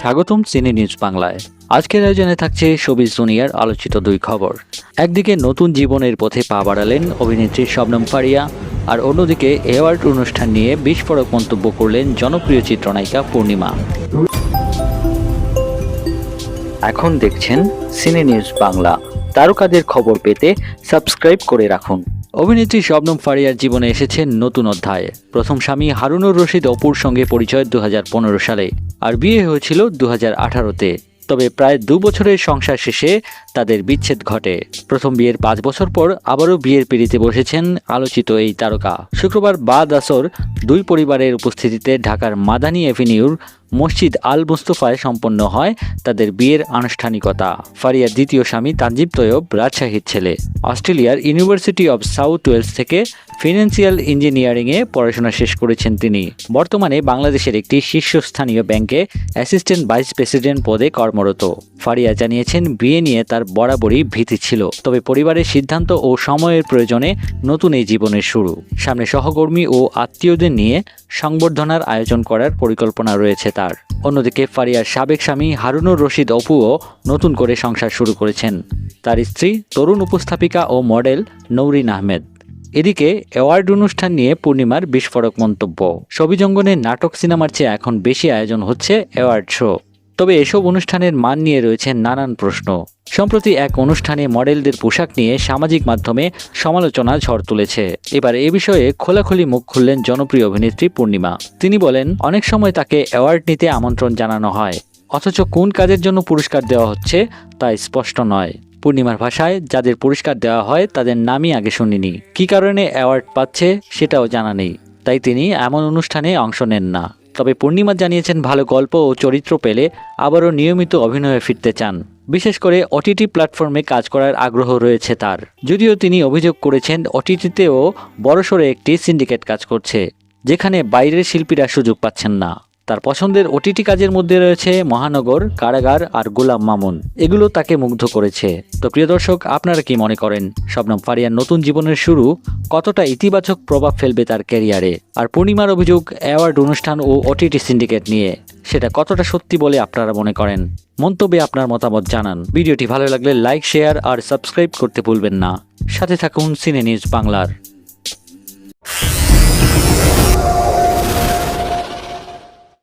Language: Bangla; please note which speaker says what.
Speaker 1: স্বাগতম সিনে নিউজ বাংলায়। আজকের আয়োজনে থাকছে শোবিজ দুনিয়ার আলোচিত দুই খবর। একদিকে নতুন জীবনের পথে পা বাড়ালেন অভিনেত্রী শবনম ফারিয়া আর অন্যদিকে অ্যাওয়ার্ড অনুষ্ঠান নিয়ে বিস্ফোরক মন্তব্য করলেন জনপ্রিয় চিত্রনায়িকা পূর্ণিমা। এখন দেখছেন সিনে নিউজ বাংলা। তারকাদের খবর পেতে সাবস্ক্রাইব করে রাখুন। অভিনেত্রী শবনম ফারিয়ার জীবনে এসেছে নতুন অধ্যায়। প্রথম স্বামী হারুনুর রশিদ অপুর সঙ্গে পরিচয় দু হাজার পনেরো সালে, আর বিয়ে হয়েছিল দু আঠারোতে। তবে প্রায় দু বছরের সংসার শেষে তাদের বিচ্ছেদ ঘটে। প্রথম বিয়ের পাঁচ বছর পর আবারও বিয়ের পিড়িতে বসেছেন আলোচিত এই তারকা। শুক্রবার বাদ আসর দুই পরিবারের উপস্থিতিতে ঢাকার মাদানী অ্যাভিনিউর মসজিদ আল মুস্তফায় সম্পন্ন হয়, তাদের বিয়ের আনুষ্ঠানিকতা। ফারিয়ার দ্বিতীয় স্বামী তানজিব তৈয়ব, রাজশাহীর ছেলে। অস্ট্রেলিয়ার ইউনিভার্সিটি অব সাউথ ওয়েলস থেকে ফিনান্সিয়াল ইঞ্জিনিয়ারিংয়ে পড়াশোনা শেষ করেছেন তিনি। বর্তমানে বাংলাদেশের একটি শীর্ষস্থানীয় ব্যাংকে অ্যাসিস্ট্যান্ট ভাইস প্রেসিডেন্ট পদে কর্মরত। ফারিয়া জানিয়েছেন, বিয়ে নিয়ে তার বরাবরই ভীতি ছিল, তবে পরিবারের সিদ্ধান্ত ও সময়ের প্রয়োজনে নতুন এই জীবনের শুরু। সামনে সহকর্মী ও আত্মীয়দের নিয়ে সংবর্ধনার আয়োজন করার পরিকল্পনা রয়েছে তার। অন্যদিকে ফারিয়ার সাবেক স্বামী হারুনুর রশিদ অপুও নতুন করে সংসার শুরু করেছেন। তার স্ত্রী তরুণ উপস্থাপিকা ও মডেল নৌরিন আহমেদ। এদিকে অ্যাওয়ার্ড অনুষ্ঠান নিয়ে পূর্ণিমার বিস্ফোরক মন্তব্য। ছবিজঙ্গনে নাটক সিনেমার চেয়ে এখন বেশি আয়োজন হচ্ছে অ্যাওয়ার্ড শো। তবে এসব অনুষ্ঠানের মান নিয়ে রয়েছে নানান প্রশ্ন। সম্প্রতি এক অনুষ্ঠানে মডেলদের পোশাক নিয়ে সামাজিক মাধ্যমে সমালোচনা ঝড় তুলেছে। এবার এ বিষয়ে খোলাখুলি মুখ খুললেন জনপ্রিয় অভিনেত্রী পূর্ণিমা। তিনি বলেন, অনেক সময় তাকে অ্যাওয়ার্ড নিতে আমন্ত্রণ জানানো হয়। অথচ কোন কাজের জন্য পুরস্কার দেওয়া হচ্ছে তা স্পষ্ট নয়। পূর্ণিমার ভাষায় যাদের পুরস্কার দেওয়া হয় তাদের নামই আগে শুনিনি। কী কারণে অ্যাওয়ার্ড পাচ্ছে সেটাও জানা নেই। তাই তিনি এমন অনুষ্ঠানে অংশ নেন না। তবে পূর্ণিমা জানিয়েছেন ভালো গল্প ও চরিত্র পেলে আবারও নিয়মিত অভিনয়ে ফিরতে চান। বিশেষ করে ওটিটি প্ল্যাটফর্মে কাজ করার আগ্রহ রয়েছে তার। যদিও তিনি অভিযোগ করেছেন ওটিটিতেও বড়সড় একটি সিন্ডিকেট কাজ করছে, যেখানে বাইরের শিল্পীরা সুযোগ পাচ্ছেন না। তার পছন্দের ওটিটি কাজের মধ্যে রয়েছে মহানগর, কারাগার আর গোলাম মামুন। এগুলো তাকে মুগ্ধ করেছে। তো প্রিয় দর্শক, আপনারা কি মনে করেন? শবনম ফারিয়ার নতুন জীবনের শুরু কতটা ইতিবাচক প্রভাব ফেলবে তার ক্যারিয়ারে? আর পূর্ণিমার অভিযোগ, অ্যাওয়ার্ড অনুষ্ঠান ও ওটিটি সিন্ডিকেট নিয়ে, সেটা কতটা সত্যি বলে আপনারা মনে করেন? মন্তব্যে আপনার মতামত জানান। ভিডিওটি ভালো লাগলে লাইক, শেয়ার আর সাবস্ক্রাইব করতে ভুলবেন না। সাথে থাকুন সিনে নিউজ বাংলার।